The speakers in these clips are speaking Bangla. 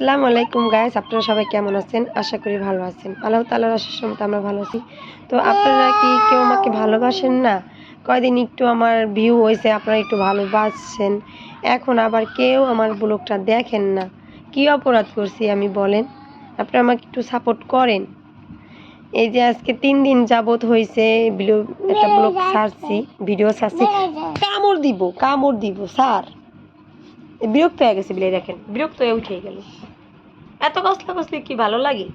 আসসালামু আলাইকুম গায়েস আপনারা সবাই কেমন আছেন? আশা করি ভালো আছেন। আল্লাহ আশার সময় আমরা ভালো আছি। তো আপনারা কি কেউ আমাকে ভালোবাসেন না? কয়দিন একটু আমার ভিউ হয়েছে, আপনারা একটু ভালোবাসছেন এখন আবার কেউ আমার ব্লগটা দেখেন না। কি অপরাধ করছি আমি বলেন? আপনারা আমাকে একটু সাপোর্ট করেন। এই যে আজকে তিন দিন যাবত হয়েছে একটা ব্লগ ছাড়ছি ভিডিও ছাড়ছি। কামড় দিব কামড় দিব, স্যার। বিরক্ত হয়ে গেছে, বিলাই দেখেন। বিরক্ত হয়ে উঠে গেল। এত কসলা কসলি কি ভালো লাগে?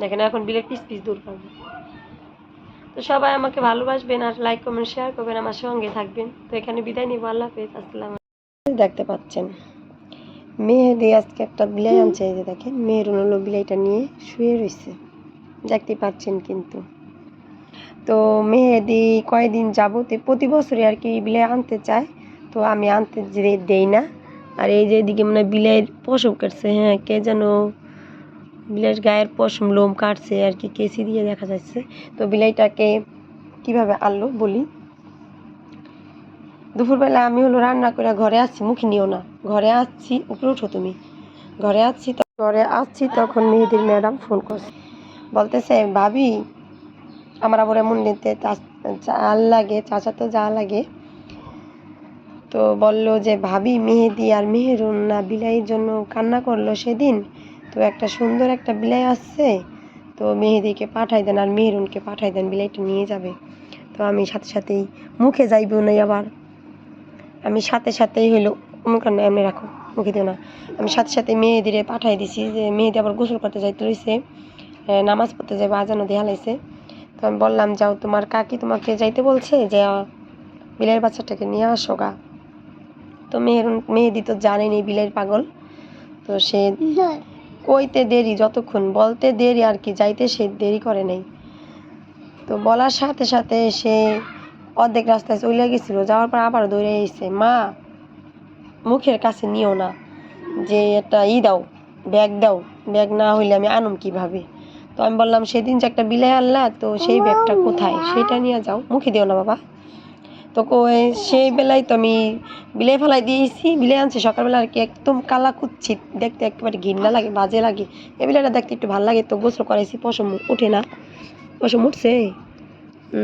দেখেন, এখন বিলের পিস পিস দূর করবে। তো সবাই আমাকে ভালোবাসবেন আর লাইক কমেন্ট শেয়ার করবেন, আমার সঙ্গে থাকবেন। তো এখানে বিদায় নিব, আল্লাহ হাফেজ, আসসালাম দেখতে পাচ্ছেন, মেহেদি আজকে একটা বিলাই আনছে, এই যে দেখেন মেয়েরুন হলো বিলাইটা নিয়ে শুয়ে রয়েছে দেখতে পাচ্ছেন কিন্তু। তো মেহেদি কয়দিন যাবতে, প্রতি বছরই আর কি বিলাই আনতে চায়। তো আমি আনতে যে- দেই না। আর এই যে এদিকে মানে বিলের পশম কাটছে হ্যাঁ কে যেন বিলের গায়ের পশম লোম কাটছে আর কি কেসি দিয়ে দেখা যাচ্ছে। তো বিলাইটাকে কীভাবে আনলো বলি? দুপুরবেলা আমি হলো রান্না করে ঘরে আসছি, মুখে নিও না। ঘরে আসছি, উপরে উঠো তুমি। ঘরে আসছি ঘরে আসছি তখন মেহেদির ম্যাডাম ফোন করছে। বলতেছে, ভাবি, আমার আবার এমন নিতে জাল লাগে চাচা তো যা লাগে তো বলল যে, ভাবি, মেহেদি আর মেহেরুন না বিলাইয়ের জন্য কান্না করল সেদিন? তো একটা সুন্দর একটা বিলাই আসছে। তো মেহেদিকে পাঠাই দেন আর মেহেরুনকে পাঠাই দেন, বিলাইটা নিয়ে যাবে। তো আমি সাথে সাথেই মুখে যাইব না আবার। আমি সাথে সাথেই হইল মুখ না এমনি রাখো, মুখে দিও না। আমি সাথে সাথে মেহেদিরে পাঠাই দিছি যে, মেহেদি আবার গোসল করতে যাইতে রয়েছে নামাজ পড়তে যাবে আজানো দেয়া লাইছে তো আমি বললাম, যাও, তোমার কাকি তোমাকে যাইতে বলছে যে বিলের বাচ্চাটাকে নিয়ে আসো গা। তো মেহেরুন মেহেদি তো জানেনি বিলের পাগল। তো সে কইতে দেরি যতক্ষণ, বলতে দেরি আর কি, যাইতে সে দেরি করে নাই। তো বলার সাথে সাথে সে অর্ধেক রাস্তায় চলে গেছিল, যাওয়ার পর আবার দৌড়ে এসেছে। মা, মুখের কাছে নিও না যে একটা ই দাও, ব্যাগ দাও। ব্যাগ না হইলে আমি আনুম কীভাবে? তো আমি বললাম, সেদিন যে একটা বিলাই আনলা, তো সেই ব্যাগটা কোথায়? সেটা নিয়ে যাও। মুখে দিও না বাবা। তো সেই বেলায় তো আমি বিলাই ফেলাই দিয়েছি বিলে আনছি। সকালবেলা আর কি একদম কালা কুচ্ছিত, দেখতে একেবারে ঘৃণা লাগে, বাজে লাগে। বিলাইটা দেখতে একটু ভালো লাগে, তো গোসল করাইছি, পশম উঠে না। পশম উঠছে?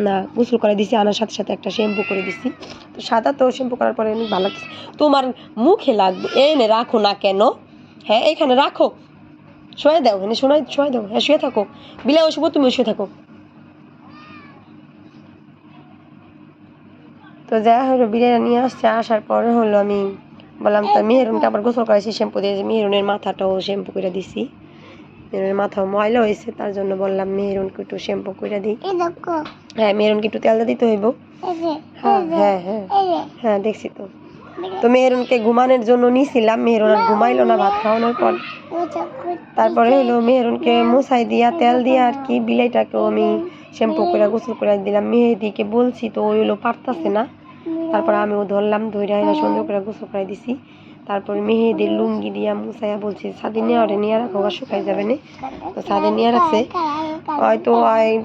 না, গোসল করে দিছি, আনার সাথে সাথে একটা শ্যাম্পু করে দিছি। তো সাদা তো শ্যাম্পু করার পরে অনেক ভালো লাগছে তোমার মুখে লাগবে, এনে রাখো না কেন? হ্যাঁ এখানে রাখো। শুয়ে দাও, এনে শোনাই, শুয়ে দাও। হ্যাঁ শুয়ে থাকো। বিলাই ওষুধ তুমি শুয়ে থাকো। তো যা হলো বিরিয়ানি নিয়ে আসছে আসার পরে হলো আমি বললাম তো মেহরুনকে আবার গোসল করাইছি শ্যাম্পু দিয়ে মেহরুনের মাথাটাও শ্যাম্পু করে দিছি। মেহরুনের মাথাও ময়লা হয়েছে তার জন্য বললাম মেহরুনকে একটু শ্যাম্পু করে দিই। হ্যাঁ মেহরুনকে একটু তেল দিতে হইব। হ্যাঁ হ্যাঁ হ্যাঁ। হ্যাঁ দেখছি তো। তো মেহরুনকে ঘুমানোর জন্য নিয়েছিলাম মেহরুন আর ঘুমাইলো না ভাত খাওয়ানোর পর। তারপরে হলো মেহরুনকে মুছাই দিয়া তেল দিয়া আর কি বিলাইটাকেও আমি শ্যাম্পু করে গোসল করে দিলাম। মেহেদিকে বলছি তো ওই হলো পারতাছে না। তারপর আমিও ধরলাম ধরে সুন্দর করে গোসল করে দিছি। তারপর মেহেদির লুঙ্গি দিয়া মুছাইয়া বলছি ছাদে নিয়ে ওরে নিয়ে রাখো বা শুকাই যাবে না। তো ছাদে নিয়ে রাখছে। হয়তো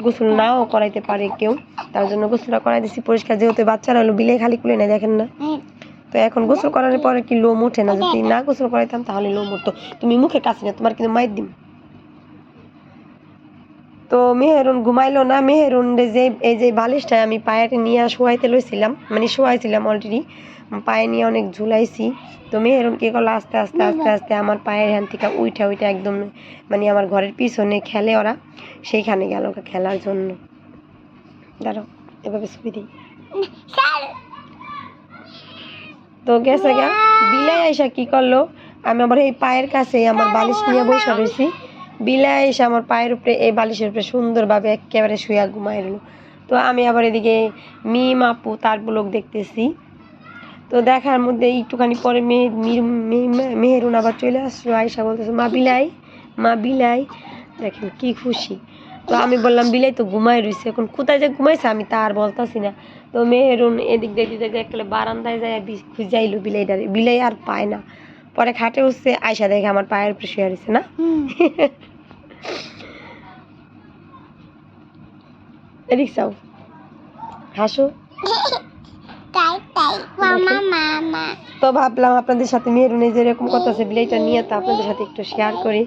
গোসল নাও করাইতে পারে কেউ, তার জন্য গোসলটা করাই দিছি। পরিষ্কার যেহেতু বাচ্চারা হলো বিলে খালি কুলে নেয় দেখেন না। তো এখন গোসল করার পরে কি লোম ওঠে না? যদি না গোসল করাইতাম, তাহলে লোম উঠতো। তুমি মুখে কাছে না তোমার কিন্তু মাইর দিম। তো মেহেরুন ঘুমাইলো না মেহেরুন যে এই যে বালিশটা আমি পায়ের নিয়ে শোয়াইতে লইছিলাম মানে শোয়াইছিলাম অলরেডি পায়ে নিয়ে অনেক ঝুলাইছি। তো মেহেরুন কি করল আস্তে আস্তে আস্তে আস্তে আমার পায়ের হ্যান থেকে উইঠা উইঠা একদম মানে আমার ঘরের পিছনে খেলে ওরা সেইখানে গেল খেলার জন্য। দাঁড়াও এভাবে ছবি দিই। তো গেছে গা বিলাই আইসা কি করল আমি আবার এই পায়ের কাছে আমার বালিশ নিয়ে বসে রয়েছি বিলাই এসে আমার পায়ের উপরে, এই বালিশের উপরে সুন্দরভাবে একেবারে শুয়া ঘুমাই রইল। তো আমি আবার এদিকে মিম আপু, তার ব্লগ দেখতেছি। তো দেখার মধ্যে একটুখানি পরে মেয়ে মে- মেহেরুন আবার চলে আসলো আয়সা বলতেছে, মা বিলাই মা বিলাই। দেখেন কি খুশি। তো আমি বললাম, বিলাই তো ঘুমাই রয়েছে এখন কোথায় যে ঘুমাইছে আমি তা আর বলতাছি না। তো মেহেরুন এদিক দেখতে দেখতে একটা বারান্দায় যায় খুঁজাইলো বিলাইটারে বিলাই আর পায় না। পরে খাটে উঠছে আয়সা দেখে আমার পায়ের উপরে শুয়ে রয়েছে না? এদিক চাও হাসো। তাই তাই। মা তো ভাবলাম আপনাদের সাথে মেরুনে যেরকম কথা আছে বিলেটা নিয়ে তো আপনাদের সাথে একটু শেয়ার করি।